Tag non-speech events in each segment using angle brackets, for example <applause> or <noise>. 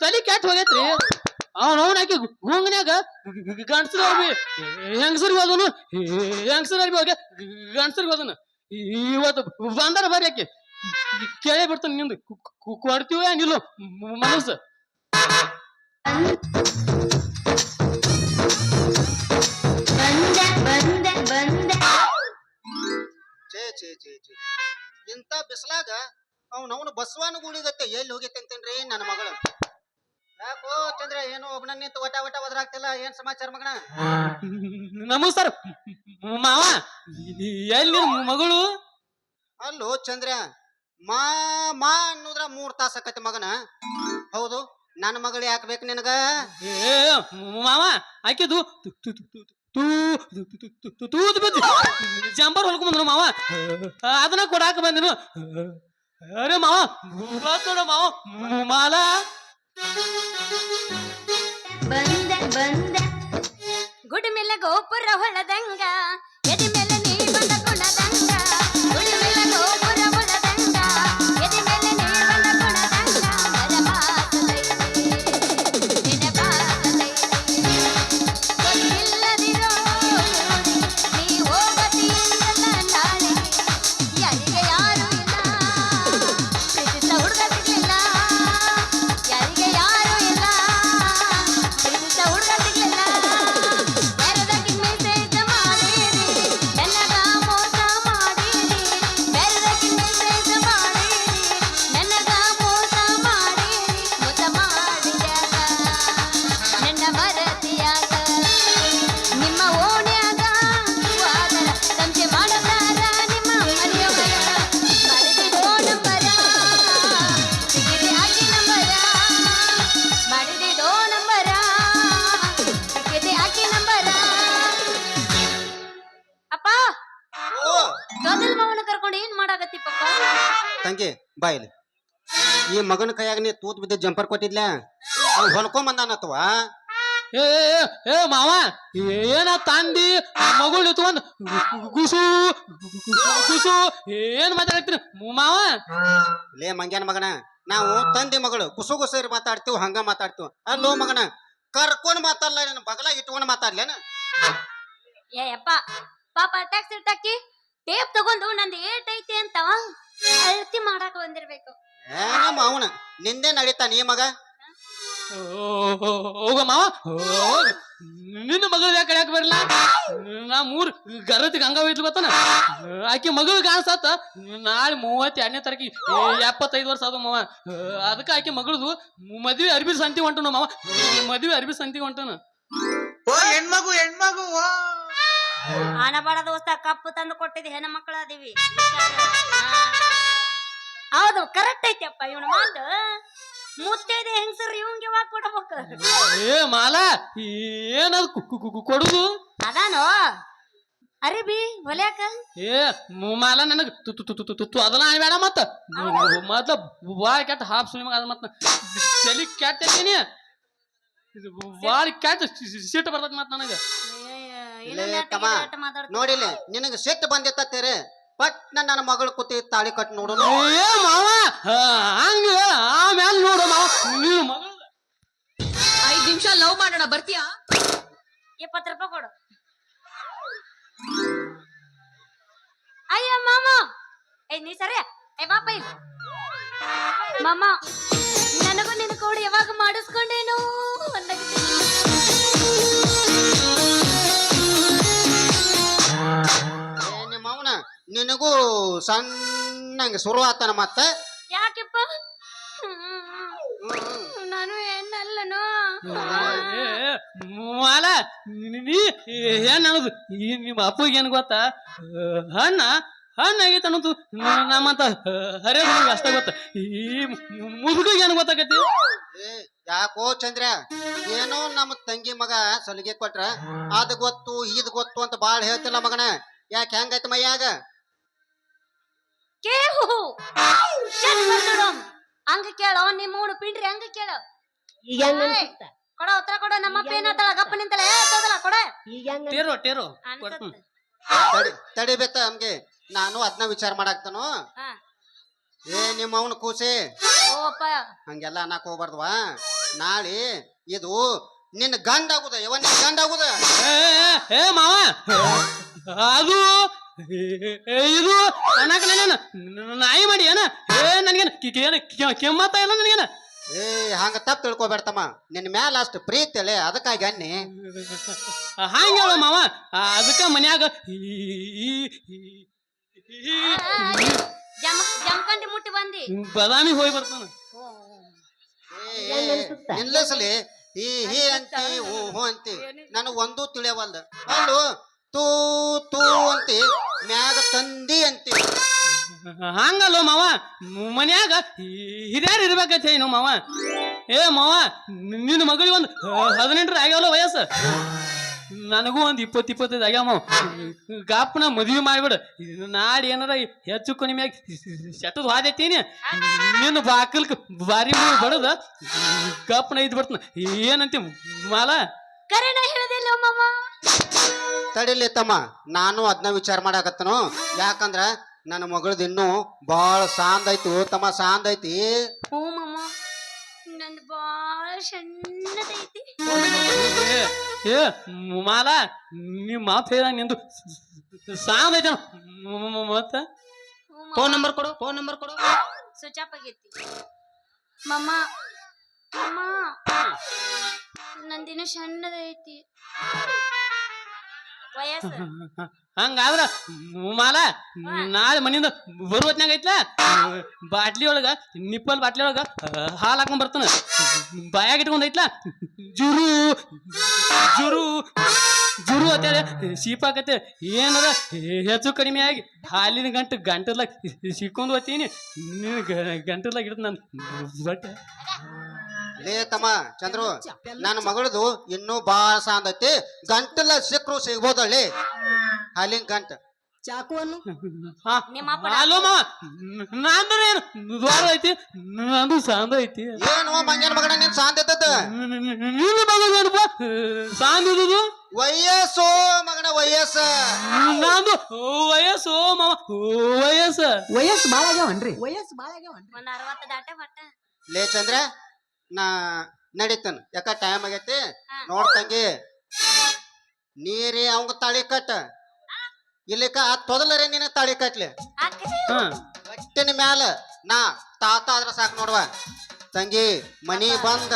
ತಲಿ ಕೆಟ್ಟ ಹೋಗೈತ್ರಿ ಅವನ ಅವನ ಆಕಿ ಗುಂಗನ್ಯಾಗ ಗಂಡಸರು ಅರ್ಬಿ ಹೆಂಗಸರಿಗೆ ಹೋದನು ಹೆಂಗಸರು ಅರ್ಬಿ ಹೋಗಿ ಗಂಡಸರಿಗೆ ಹೋದನು ಇವತ್ತು ಬಂದಾರ ಬರ್ರಿ ಆಕಿ ಕೇಳೇ ಬಿಡ್ತಾನೆ ನಿಂದು ಕು- ಕು- ಕೊಡ್ತೀವ ಏನಿಲ್ಲ ಮನಸ್ಸು ಬಂದೆ ಬಂದೆ ಬಂದೆ ಛೇ ಛೇ ಛೇ ಛೇ ಇಂಥ ಬಿಸಿಲಾಗ ಅವ್ನ ಅವನು ಬಸವನ ಗುಳಿಗತ್ತೆ ಎಲ್ಲಿ ಹೋಗಿತ್ತೆ ಅಂತೇನ್ರಿ ನನ್ನ ಮಗಳು ಯಾಕೋ ಚಂದ್ರ ಏನು ಒಬ್ಬನ ನಿಂತು ಒಟ ಒಟ ಒದರಾಗ್ತಿಲ್ಲ ಏನ್ ಸಮಾಚಾರ ಮಗನ ನಮಸ್ಕಾರ ಮಾವ ಎಲ್ಲಿ ಮಗಳು ಅಲ್ಲೋ ಚಂದ್ರ ಮಾ ಮಾ ಅನ್ನೋದ್ರ ಮೂರ್ ತಾಸ ಆಕತಿ ಮಗನ ಹೌದು ನನ್ನ ಮಗಳು ಯಾಕೆ ಬೇಕು ನಿನಗ ಏ ಮಾವ ಆಕಿದು ತೂತ್ ಬಿದ್ದು ಜಂಬರ್ ಹೊಲ್ಕೊಂಬಂದ್ರು ಮಾವ ಅದನ್ನ ಕೊಡಾಕ ಬಂದಿನು ಅರೆ ಮಾವ ಬಂದ್ ನೋಡು ಮಾವ ಮಾಲ ಬಂದೆ ಬಂದೆ ಗುಡಿ ಮೇಲೆ ಗೋಪುರ ಹೊಳದಂಗ ಎದಿ ಬಾಯಿಲಿ. ಈ ಮಗನ ಕೈಯಾಗ ನೀ ತೂತ್ ಬಿದ್ದ ಜಂಪರ್ ಕೊಟ್ಟಿದ್ಲ? ಅವ್ನು ಹೊಲ್ಕೊಂಬಂದಾನತ್ವ? ಏ ಏ, ಏ ಮಾವ ಏನ ತಂದಿ ಮಗಳು ನಿಂತ್ಕೊಂಡು ಗುಸು ಗುಸು ಏನ್ ಮಾತಾಡ್ತೀರಿ? ಮಾವ. ಲೇ ಮಂಗ್ಯಾನ ಮಗನ ನಾವು ತಂದೆ ಮಗಳು ಕುಸು ಕುಸರಿ ಮಾತಾಡ್ತೀವಿ ಹಂಗ ಮಾತಾಡ್ತೀವಿ. ಅಲ್ಲೋ ಮಗನ ಕರ್ಕೊಂಡ್ ಮಾತಾಡ್ಲ ನನ್ನ ಬಗಲ ಇಟ್ಕೊಂಡ್ ಮಾತಾಡ್ಲೇನ? ಏ ಅಪ್ಪ ಪಾಪ ಟ್ಯಾಕ್ಸಿ ಇಟ್ಟಾಕಿ ಟೇಪ್ ತಗೊಂಡು ನಂದು ಏಟ್ ಐತಿ ಅಂತ. ಅಳತಿ ಮಾಡಾಕ ಬಂದಿರ್ಬೇಕು. ಏ ನಮ್ಮ ಅವನ ನಿಂದೆ ನಡೀತಾ ನೀ ಮಗ? ಹೋಗ ಮಾವ. ಹೋಗ. ನಿನ್ನ ಮಗಳು ಯಾಕೆ ಯಾಕೆ ಬರಲ್ಲ ನಾ ಮೂರ್ ಗರತಿ ಗಂಗಾ ಹೋಯ್ತು ಗೊತ್ತನ? ಆಕೆ ಮಗಳು ಕಾಣಿಸತ್ತ? ನಾಳೆ ಮೂವತ್ತ್ ಎರಡನೇ ತಾರೀಕಿ ಎಪ್ಪತ್ತೈದು ವರ್ಷ ಅದು ಮಾವ. ಅದಕ್ಕೆ ಆಕೆ ಮಗಳದು ಮದ್ವೆ ಅರ್ಬಿ ಸಂತಿ ಹೊಂಟನು ಮಾವ. ಮದ್ವೆ ಅರ್ಬಿ ಸಂತಿ ಹೊಂಟನ? ಓ ಹೆಣ್ಮಗು ಹೆಣ್ಮಗು ಓ. ಆನಬಾಡ ದೋಸ್ತ ಕಪ್ಪು ತಂದು ಕೊಟ್ಟಿದ್ದು ಹೆಣ್ಣು ಮಕ್ಕಳ ಅದೀವಿ ಹೌದು ಕರೆಕ್ಟ್ ಐತಿ ಅಪ್ಪ ಇವನ ಮಾತು ಮುತ್ತೈದೆ ಹೆಂಗಸರು ಇವಂಗೆ ಯಾವಾಗ ಕೊಡ್ಬೇಕು ಏ ಮಾಲ ಏನದು ಕುಕ್ಕು ಕುಕ್ಕು ಕು- ಕೊಡುದು ಅರೆ ಬಿ ಹೊಲ್ಯಾಕ ಏ ಮಾಲ ನನಗೆ ಅದನ್ನ ಬೇಡ ಮತ್ತ ಮತ್ತ ಬಾಳ ಕೆಟ್ಟ ಹಾಪ್ ಸುಳಿ ಅದ ಮತ್ತ ತಲಿ ಕೆಟ್ಟ ಐತೀನಿ ಇದು ಬಾಳ್ ಕೆಟ್ಟ ಸಿಟ್ಟು ಬರ್ತೈತಿ ಮತ್ತ ನನಗ ನೋಡಿಲ್ಲ ನಿನಗ ಸಿಟ್ಟು ಬಂದಿತ್ತೇರಿ ಪಟ್ ನನ್ನ ಮಗಳು ಕೂತಿ ತಾಳಿ ಕಟ್ ನೋಡೋಣ ಏ ಮಾವ ಹಂಗ ಆಮೇಲೆ ನೋಡು ಮಾವ ನೀನು ಮಗಳು. ಐದ್ ನಿಮಿಷ ಲವ್ ಮಾಡೋಣ ಬರ್ತೀಯಾ? ಇಪ್ಪತ್ತು ರೂಪಾಯಿ ಕೊಡು. ಅಯ್ಯ ಮಾಮ. ಏ ನೀ ಸರಿ? ಏ ಬಾಪ ಇಲ್ಲಿ. ಮಾಮ ನನಗೂ ನಿನ್ನ ಕೂಡ ಯಾವಾಗ ಮಾಡಿಸ್ಕೊಂಡೇನೋ? ನಿನಗೂ ಸಣ್ಣ ಶುರು ಆತನ ಮತ್ತೆ? ಯಾಕೆಪ್ಪ? ನಾನು ಹೆಣ್ಣಲ್ಲನು? ಮಾಲ ನೀ- ಏನ್ ಅನ್ನೋದು ಈ ನಿಮ್ಮ ಅಪ್ಪಗೆ ಏನ್ ಗೊತ್ತಾ? ಹಣ್ಣ ಹಣ್ಣ ಆಗೈತೆ ಅನ್ನೋದು ನಮ್ಮಂತ ಹರೇ ಅಷ್ಟ ಗೊತ್ತ? ಈ ಮುದುಕಿಗೆ ಏನು ಗೊತ್ತಾಗೈತಿ? ಏ ಯಾಕೋ ಚಂದ್ರ ಏನೋ ನಮ್ಮ ತಂಗಿ ಮಗ ಸಲಿಗೆ ಕೊಟ್ರ ಅದ್ ಗೊತ್ತು ಇದ್ ಗೊತ್ತು ಅಂತ ಬಾಳ್ ಹೇಳ್ತಿಲ್ಲ ಮಗನ. ಯಾಕೆ ಹೆಂಗೈತ ಮೈಯಾಗ? ಬರ್ನೋಡು. ಹಂಗ ಕೇಳೋ ನಿಮ್ಮ ಮೂಡು ಪಿಂಡ್ರಿ ಹಂಗ ಕೇಳು. ಈಗ ಹೆಂಗ್. ಅನ್ಸುತ್ತ? ಕೊಡ ಉತ್ತರ ಕೊಡು ನಮ್ಮ ಅಪ್ಪ ಏನತ್ತಳ ಗಪ್ಪ ನಿಂತಳ ಏ ತೋದಲ ಕೊಡ. ಈಗ ಹೆಂಗ್ ಟೇರೋ ಟೇರೋ ಅನ್ಸತ್ತೆ. ತಡಿ ತಡಿಬೇಕ ನಮ್ಗೆ. ನಾನು ಅದನ್ನ ವಿಚಾರ ಮಾಡಾಕ್ತಾನು. ಹಾ. ಏ ನಿಮ್ಮ ಅವನ ಕೂಸಿ. ಓಪ ಹಂಗೆಲ್ಲ ಅನ್ನಕ್ ಹೋಗ್ಬಾರ್ದವಾ? ನಾಳೆ ಇದು ನಿನ್ನ ಗಂಡ ಆಗುದ ಯಾವ ನಿನ್ನ ಗಂಡ ಆಗುದ? ಏ, ಏ, ಏ ಮಾವ! ಅದು ಇದು ಅನ್ನಕ ನಾನು ನಾಯಿ ಮಾಡಿ ಏನ? ಏ ನನಗೇನು ಏನು ಕೆಮ್ಮತ್ತ ಇಲ್ಲ ನನಗೇನ? ಏ ಹಂಗ ತಪ್ಪು ತಿಳ್ಕೊಬೇಡ್ತಮ್ಮ. ನಿನ್ನ ಮ್ಯಾಲ ಅಷ್ಟು ಪ್ರೀತಿ ಅಲ್ಲೇ ಅದಕ್ಕಾಗಿ ಅನ್ನಿ. ಹಂಗೇಳ ಮಾವ. ಅದಕ್ಕೆ ಮನ್ಯಾಗ ಈ- ಮುಟ್ಟಿ ಬಂದಿ. ಬದಾಮಿ ಹೋಗಿ ಬರ್ತಾನ. ನಿಲ್ಲಸಲಿ. ಈ ಹಿ ಅಂತಿ ಹೂ ಹೂ ಅಂತಿ. ನನಗ್ ಒಂದೂ ತಿಳಿಯವಲ್ದು ಅಲ್ಲೂ ತೂ ತೂ ಅಂತಿ ಮ್ಯಾಗ ತಂದಿ ಅಂತಿ. ಹಂಗಲ್ಲೋ ಮಾವ ಮನ್ಯಾಗ ಹಿರಿಯರು ಇರ್ಬೇಕಂತ ಏನು ಮಾವ. ಏ ಮಾವ ನಿನ್ನ ಮಗಳಿಗೆ ಒಂದು ಹದಿನೆಂಟರ ಆಗ್ಯಾವಲ್ಲ ವಯಸ್ಸು? ನನಗೂ ಒಂದು ಇಪ್ಪತ್ತು ಇಪ್ಪತ್ತೈದು ಆಗ್ಯಾವ ಮಾವ. ಗಾಪನ ಮದುವೆ ಮಾಡಿಬಿಡು. ನಾಡ್ ಏನಾರ ಹೆಚ್ಚು ಕಡಿಮೆ ಆಗಿ ಸೆಟ್ಟದ್ ವಾದೈತೀನಿ ನಿನ್ನ ಬಾಕಲ್ಕ ಬಾರಿ ಬಡದ. ಗಾಪನ ಇದ್ ಬರ್ತನ ಏನಂತಿ ಮಾಲ? ಕರೆನ ಹೇಳದಿಲ್ಲ ಮಮ್ಮ ತಡಿಲಿ ತಮ್ಮ ನಾನು ಅದನ್ನ ವಿಚಾರ ಮಾಡಾಕತ್ತನು. ಯಾಕಂದ್ರ ನನ್ನ ಮಗಳದ್ ಇನ್ನೂ ಬಾಳ ಸಾಂದ್ ಐತಿ ತಮ್ಮ ಸಾಂದ್ ಐತಿ ಹ್ಞೂ ನಂದು ಬಾಳ ಸಣ್ಣದೈತಿ ಏ, ಮಾಲ ನಿಮ್ಮ ಮಾತು ಹೇಳ ನಿಂದು ಸಾಂದ್ ಐತೆ ಮತ್ತ? ಫೋನ್ ನಂಬರ್ ಕೊಡು ಫೋನ್ ನಂಬರ್ ಕೊಡು. ಸ್ವಿಚ್ ಆಫ್ ಆಗೈತಿ. ಮಮ್ಮ ಮಮ್ಮ ನಂದಿನ ಸಣ್ಣದೈತಿ ವಯಸ್ಸು. ಹಂಗಾದ್ರ ಮಾಲ ನಾಳೆ ಮನಿಂದ ಬರುವತ್ನಾಗ ಐತ್ಲ? ಬಾಟ್ಲಿ ಒಳಗ ನಿಪ್ಪಲ್ ಬಾಟ್ಲಿ ಒಳಗ ಹಾಲು ಹಾಕೊಂಡ್ ಬರ್ತಾನ. ಬಾಯಾಗ ಇಟ್ಕೊಂಡ್ ಐತ್ಲ? ಜುರು ಜುರು ಜುರು ಅಂತೇಳಿ ಸೀಪಾಕತ್ತೆ ಏನದ ಹೆಚ್ಚು ಕಡಿಮೆ ಆಗಿ ಹಾಲಿನ ಗಂಟು ಗಂಟಲ್ದಾಗ ಸಿಕ್ಕೊಂಡು ಹೋಗ್ತೀನಿ. ಗಂಟಲ್ದಾಗ ಇಡ್ತ ನಾನು. ಬಟ್ಟೆ ಲೇ ತಮ್ಮ ಚಂದ್ರು ನನ್ನ ಮಗಳದು ಇನ್ನೂ ಬಾಳ ಸಾಂದೈತಿ ಐತಿ. ಗಂಟಲ ಸಿಕ್ರು ಸಿಗ್ಬೋದಳ್ಳಿ. ಹಾಲಿನ ಗಂಟ. ಹಾ ನಿಮ್ಮ ಅಪ್ಪ ದ್ವಾರ ಐತಿ. ನಂದು ಸಾಂದ ಐತಿ. ಏನು ಮಂಗ್ಯನ ಮಗನ ನಿನ್ ಮಗನಪ್ಪ ವಯಸ್ಸು ಮಗನ ವಯಸ್ಸ. ನಂದು ವಯಸ್ಸು ಮಾವ. ವಯಸ್ಸು. ವಯಸ್ಸು ಬಾಳ ಆಗ್ಯಾವನ್ರಿ. ವಯಸ್ಸು ಬಾಳ ಆಗ್ಯಾವನ್ರಿ. ಒಂದ್ ಅರವತ್ತು ದಾಟೆ ಬಟ್ಟ. ಲೇ ಚಂದ್ರ ನಾ ನಡೀತನ್. ಯಾಕ ಟೈಮ್ ಆಗೈತಿ? ನೋಡ್ತಂಗಿ ನೋಡ್ ತಂಗಿ. ನೀರಿ ಅವಂಗ ತಾಳಿ ಕಟ್ಟ. ಇಲ್ಲಿಕ ತೊದಲರೆ ನಿನ್ನ ತಾಳಿ ಕಟ್ಲಿ. ಗಟ್ಟಿನ ಮ್ಯಾಲ ನಾ ತಾತ ಆದ್ರ ಸಾಕು ನೋಡುವ. ತಂಗಿ ಮನಿ ಬಂದ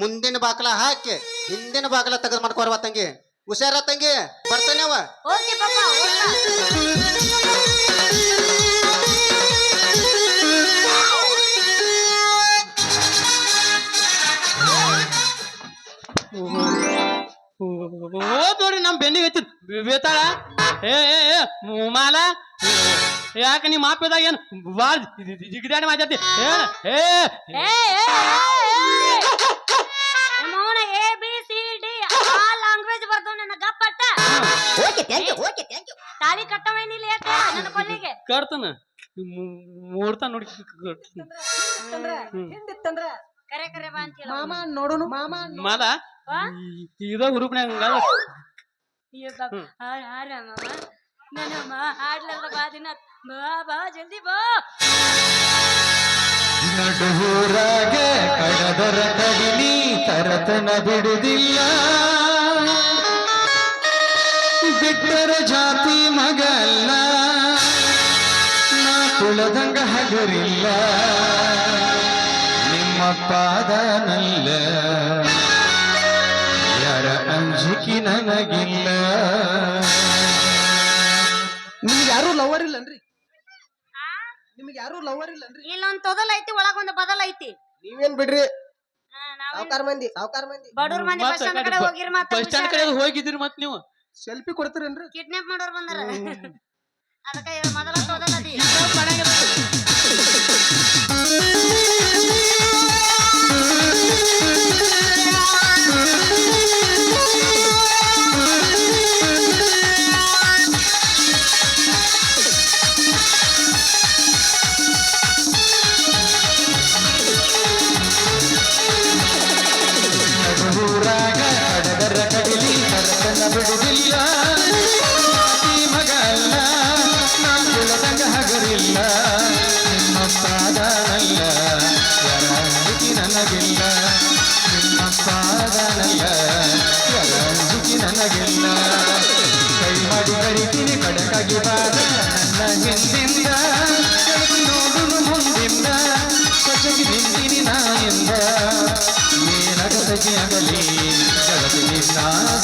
ಮುಂದಿನ ಬಾಕಲ ಹಾಕಿ ಹಿಂದಿನ ಬಾಕಲ ತೆಗೆದು ಮಾಡ್ಕೊರ್ವ ತಂಗಿ. ಹುಷಾರ ತಂಗಿ ಬರ್ತೇನೆ ಓಕೆ ನೋಡ್ರಿ ನಮ್ ಬೆನ್ನಿಗೆ ಹಚ್ಚಿ ಬೇತಾಳ ಏ ಏ ಏ ಮಾಲ. ಯಾಕ ನಿಮ್ಮ ಮಾಪಿದಾಗ ಏನು? ಬಾಳ ಜಿಗಿದಾಡಿ ಮಾತಾಡ್ತಿ. ಏ ಏ. ಎ ಬಿ ಸಿ ಡಿ ಆ ಲ್ಯಾಂಗ್ವೇಜ್ ಬರ್ದು ನನ್ನ ಗಪ್ಪಟ್ಟ. Okay thank you okay thank you ತಾಳಿ ಕಟ್ಟವೇನಿಲ್ಲ ಯಾಕೆ ನನ್ನ ಕೊಲ್ಲಿಗೆ ಕರ್ತಾನ. ಮೂರ್ತ ನೋಡಿ ಕರೆ ಕರೆ ಬಾ ಅಂತ ಹೇಳು. ಮಾಮ ನೋಡುನು ಮಾಮ ಮಾಲ ವಾ? ಇದ ಹುರುಪ್ನ್ಯಾಗ ಹಂಗಾದ ಅಯ್ಯೋ ಪಾಪ, ಹಾಡ್ ಹಾಡ ಮಾಮ ನನ್ನ ಮಾ ಹಾಡ್ಲಲ್ಲ ಬಾ ದಿನ. ಬಾ ಬಾ ಜಲ್ದಿ ಬಾ. ನಡುವೂರಾಗ ಕಡದರ ಕಡಿಮಿ ತರತನ ಬಿಡುದಿಲ್ಲ. ಬಿಟ್ಟರ ಜಾತಿ ಮಗಲ್ಲ. ನಾ ಕುಳದಂಗ ಹಗರಿಲ್ಲ. ನಿಮ್ಮ ಪಾದನಲ್ಲ. ನನಗಿಲ್ಲ. ನಿಮ್ಗೆ ಯಾರು ಲವರ್ ಇಲ್ಲನ್ರಿ? ನಿಮ್ಗೆ ಯಾರು ಲವರ್ ಇಲ್ಲನ್ರಿ? ಇಲ್ಲೊಂದ್ ತೊದಲ್ ಐತಿ ಒಳಗ ಒಂದ್ ಬದಲ್ ಐತಿ. ನೀವೇನ್ ಬಿಡ್ರಿ? ಸಾವ್ಕಾರ್ ಮಂದಿ ಸಾವ್ಕಾರ್ ಮಂದಿ. ಬಡವ್ರ ಮಂದಿ ಬಸ್ ಸ್ಟ್ಯಾಂಡ್ ಕಡೆ ಹೋಗಿರ್ ಬಸ್ ಸ್ಟ್ಯಾಂಡ್ ಕಡೆ ಹೋಗಿದಿರಿ ಮತ್ ನೀವು? ಸೆಲ್ಫಿ ಕೊಡ್ತೀರೇನ್ರಿ? ಕಿಡ್ನಾಪ್ ಮಾಡೋರ್ ಬಂದಾರ. ಅದಕ್ಕೆ ಮೊದಲ ತೊದಲ್ ಅದಿ. ಸಜವಾದ ನನ್ನ ಹಿಂದಿಂದ ನೋಡುನು ಮುಂದಿಂದ ಸಜಗಿ ನಿಂತಿನಿ ನಾಯಿಂದ ಏನಗದಗಿ ಅಗಲಿ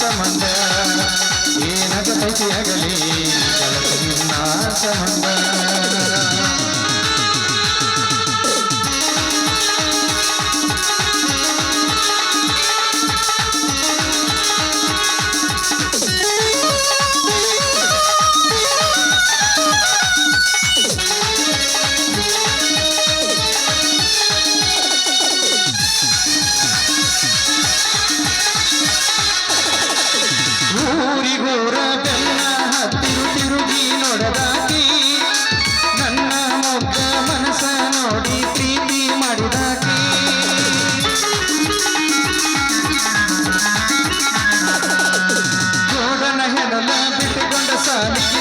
ಸಂಬಂಧ ಸಂಬಂಧ 你 <laughs>